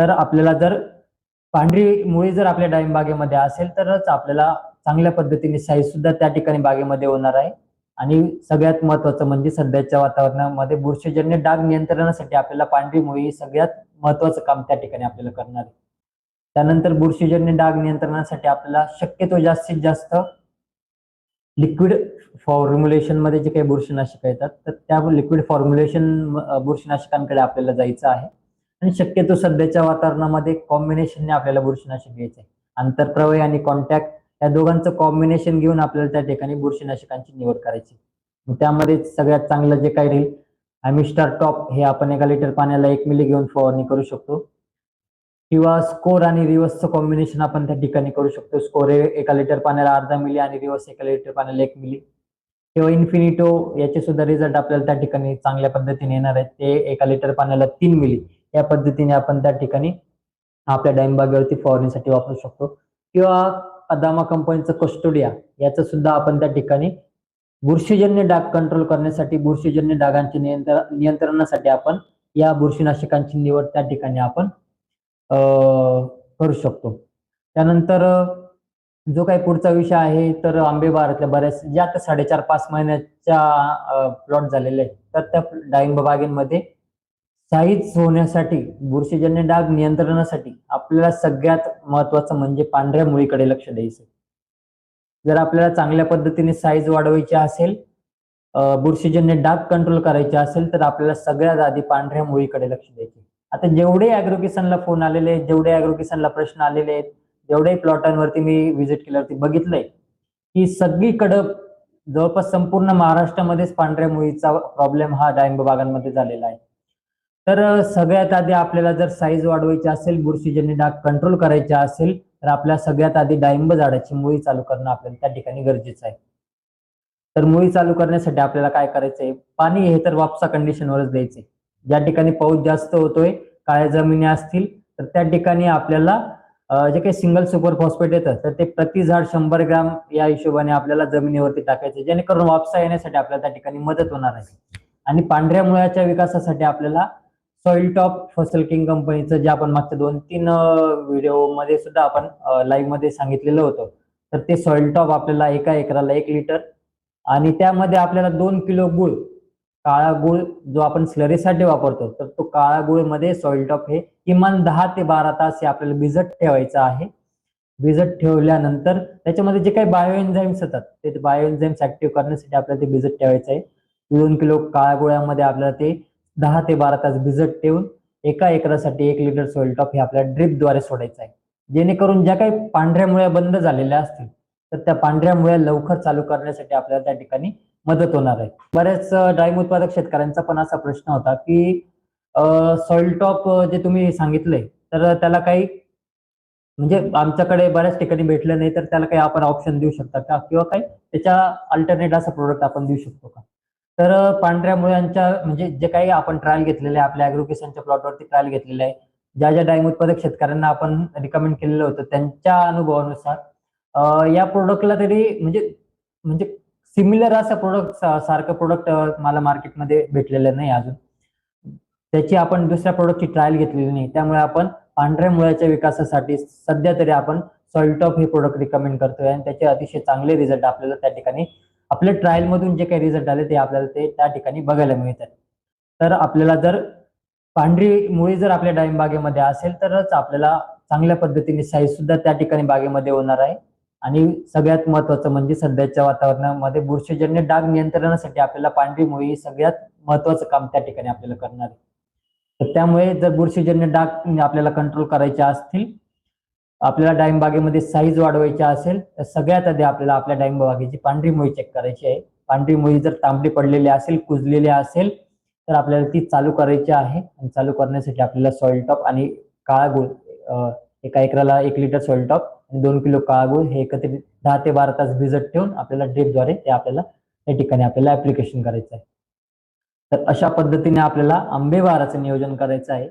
तर आपल्याला जर पांढरी मुळी जर आपल्या डाळिंब बागेमध्ये असेल तरच आपल्याला चांगल्या पद्धतीने साईज सुद्धा त्या ठिकाणी बागेमध्ये होणार आहे. आणि सगळ्यात महत्वाचं म्हणजे सध्याच्या वातावरणामध्ये बुरशीजन्य डाग नियंत्रणासाठी आपल्याला पांढरी मुळी सगळ्यात महत्वाचं काम त्या ठिकाणी आपल्याला करणार आहे. त्यानंतर बुरशीजन्य डाग नियंत्रणासाठी आपल्याला शक्यतो जास्तीत जास्त लिक्विड फॉर्म्युलेशनमध्ये जे काही बुरशीनाशक येतात तर त्या लिक्विड फॉर्म्युलेशन बुरशीनाशकांकडे आपल्याला जायचं आहे. आणि शक्यतो सध्याच्या वातावरणामध्ये कॉम्बिनेशनने आपल्याला बुरशीनाशक घ्यायचे आंतरप्रवय आणि कॉन्टॅक्ट या दोघांचं कॉम्बिनेशन घेऊन आपल्याला त्या ठिकाणी बुरशीनाशकांची निवड करायची. त्यामध्ये सगळ्यात चांगलं जे काही राहील अमिस्टार टॉप हे आपण एका लिटर पाण्याला एक मिली घेऊन फवारणी करू शकतो. किंवा स्कोर आणि रिवर्सचं कॉम्बिनेशन आपण त्या ठिकाणी करू शकतो. स्कोर एका लिटर पाण्याला अर्धा मिली आणि रिवर्स एका लिटर पाण्याला एक मिली किंवा इन्फिनिटो याचे सुद्धा रिझल्ट आपल्याला त्या ठिकाणी चांगल्या पद्धतीने येणार आहेत. ते एका लिटर पाण्याला तीन मिली या पद्धतीने आपण त्या ठिकाणी आपल्या डाळिंबागेवरती फवारणीसाठी वापरू शकतो. किंवा अदामा कंपनीचं कस्टोडिया याचं सुद्धा आपण त्या ठिकाणी बुरशीजन्य डाग कंट्रोल करण्यासाठी बुरशीजन्य डागांचे नियंत्रण नियंत्रणासाठी आपण या बुरशीनाशकांची निवड त्या ठिकाणी आपण करू शकतो. त्यानंतर जो काही पुढचा विषय आहे तर आंबे बारातल्या बऱ्याच ज्या आता साडेचार पाच महिन्याच्या प्लॉट झालेले आहेत. तर त्या डाळिंब बागेमध्ये साईज होण्यासाठी बुरशीजन्य डाग नियंत्रणासाठी आपल्याला सगळ्यात महत्वाचं म्हणजे पांढऱ्या मुळीकडे लक्ष द्यायचं जर आपल्याला चांगल्या पद्धतीने साईज वाढवायची असेल बुरशीजन्य डाग कंट्रोल करायचे असेल तर आपल्याला सगळ्यात आधी पांढऱ्या मुळीकडे लक्ष द्यायचे आता जेवढे अॅग्रोकिसनला फोन आलेले आहेत जेवढे अॅग्रोकिसनला प्रश्न आलेले आहेत जेवढे प्लॉटांवरती मी व्हिजिट केल्यावरती बघितलंय की सगळीकडं जवळपास संपूर्ण महाराष्ट्रामध्येच पांढऱ्या मुळीचा प्रॉब्लेम हा डाळिंब बागांमध्ये झालेला आहे. तर सगळ्यात आधी आपल्याला जर साईज वाढवायची असेल बुरशीजन्य डाग कंट्रोल करायचे असेल तर आपल्या सगळ्यात आधी डाळिंब झाडाची मुळी चालू करणं आपल्याला त्या ठिकाणी गरजेचं आहे. तर मुळी चालू करण्यासाठी आपल्याला काय करायचंय? पाणी हे तर वापसा कंडिशनवरच द्यायचे ज्या ठिकाणी पाऊस जास्त होतोय काळ्या जमिनी असतील तर त्या ठिकाणी आपल्याला जे काही सिंगल सुपर फॉस्फेट येतं तर ते प्रति झाड शंभर ग्राम या हिशोबाने आपल्याला जमिनीवरती टाकायचे जेणेकरून वापसा येण्यासाठी आपल्याला त्या ठिकाणी मदत होणार आहे. आणि पांढऱ्या मुळाच्या विकासासाठी आपल्याला सॉइल टॉप फसल किंग कंपनीचं जे आपण मागच्या दोन तीन व्हिडिओमध्ये सुद्धा आपण लाईव्हमध्ये सांगितलेलं होतं. तर ते सॉइल टॉप आपल्याला एका एकराला एक लिटर आणि त्यामध्ये आपल्याला दोन किलो गुळ काळा गुळ जो आपण स्लरीसाठी वापरतो तर तो काळा गुळमध्ये सॉइल टॉप हे किमान दहा ते बारा तास हे आपल्याला भिजत ठेवायचं आहे. भिजत ठेवल्यानंतर त्याच्यामध्ये जे काही बायो एन्झाईम्स येतात ते बायो एन्झाईम्स ऍक्टिव्ह करण्यासाठी आपल्याला ते भिजत ठेवायचं आहे. दोन किलो काळ्या गुळामध्ये आपल्याला ते दहा ते बारा तास भिजत ठेवून एका एकरासाठी एक लिटर सॉइल टॉप हे आपल्या ड्रिपद्वारे सोडायचं आहे. जेणेकरून ज्या काही पांढऱ्या मुळ्या बंद झालेल्या असतील तर त्या पांढऱ्या मुळ्या लवकर चालू करण्यासाठी आपल्याला त्या ठिकाणी मदत होणार आहे. बऱ्याच ड्राईम उत्पादक शेतकऱ्यांचा पण असा प्रश्न होता की सॉइल टॉप जे तुम्ही सांगितलंय तर त्याला काही म्हणजे आमच्याकडे बऱ्याच ठिकाणी भेटलं नाही तर त्याला काही आपण ऑप्शन देऊ शकता का? किंवा काही त्याच्या अल्टरनेट असं प्रोडक्ट आपण देऊ शकतो का? तर पांढऱ्या मुळ्यांच्या म्हणजे जे काही आपण ट्रायल घेतलेले आहे आपल्या अॅग्रोकेशनच्या प्लॉटवरती ट्रायल घेतलेले आहे ज्या ज्या डाळिंब उत्पादक शेतकऱ्यांना आपण रिकमेंड केलेलं होतं त्यांच्या अनुभवानुसार या प्रोडक्टला तरी म्हणजे म्हणजे सिमिलर असं प्रोडक्ट सारखं प्रोडक्ट मला मार्केटमध्ये भेटलेलं नाही अजून. त्याची आपण दुसऱ्या प्रोडक्टची ट्रायल घेतलेली नाही. त्यामुळे आपण पांढऱ्या मुळ्याच्या विकासासाठी सध्या तरी आपण सॉल्टॉप हे प्रोडक्ट रिकमेंड करतोय आणि त्याचे अतिशय चांगले रिझल्ट आपल्याला त्या ठिकाणी आपल्या ट्रायल मधून जे काही रिझल्ट आले ते आपल्याला ते त्या ठिकाणी बघायला मिळतात. तर आपल्याला जर पांढरी मुळी जर आपल्या डाळिंब बागेमध्ये असेल तरच आपल्याला चांगल्या पद्धतीने साईज सुद्धा त्या ठिकाणी बागेमध्ये होणार आहे. आणि सगळ्यात महत्वाचं म्हणजे सध्याच्या वातावरणामध्ये बुरशीजन्य डाग नियंत्रणासाठी आपल्याला पांढरी मुळी ही सगळ्यात महत्वाचं काम त्या ठिकाणी आपल्याला करणार आहे. तर त्यामुळे जर बुरशीजन्य डाग आपल्याला कंट्रोल करायचे असतील आपल्याला डाळिंब बागेमध्ये साईज वाढवायची असेल तर सगळ्यात आधी आपल्याला आपल्या डाळिंब बागेची पांढरी मुळी चेक करायची आहे. पांढरी मुळी जर तांबडी पडलेली असेल कुजलेली असेल तर आपल्याला ती चालू करायची आहे. आणि चालू करण्यासाठी आपल्याला सॉइल टॉप आणि काळा गुळ एका एकराला एक लिटर सॉइल टॉप आणि दोन किलो काळा गुळ हे एकत्रित दहा ते बारा तास भिजत ठेवून आपल्याला ड्रिपद्वारे ते आपल्याला त्या ठिकाणी आपल्याला ऍप्लिकेशन करायचं आहे. तर अशा पद्धतीने आपल्याला आंबेवाराचं नियोजन करायचं आहे.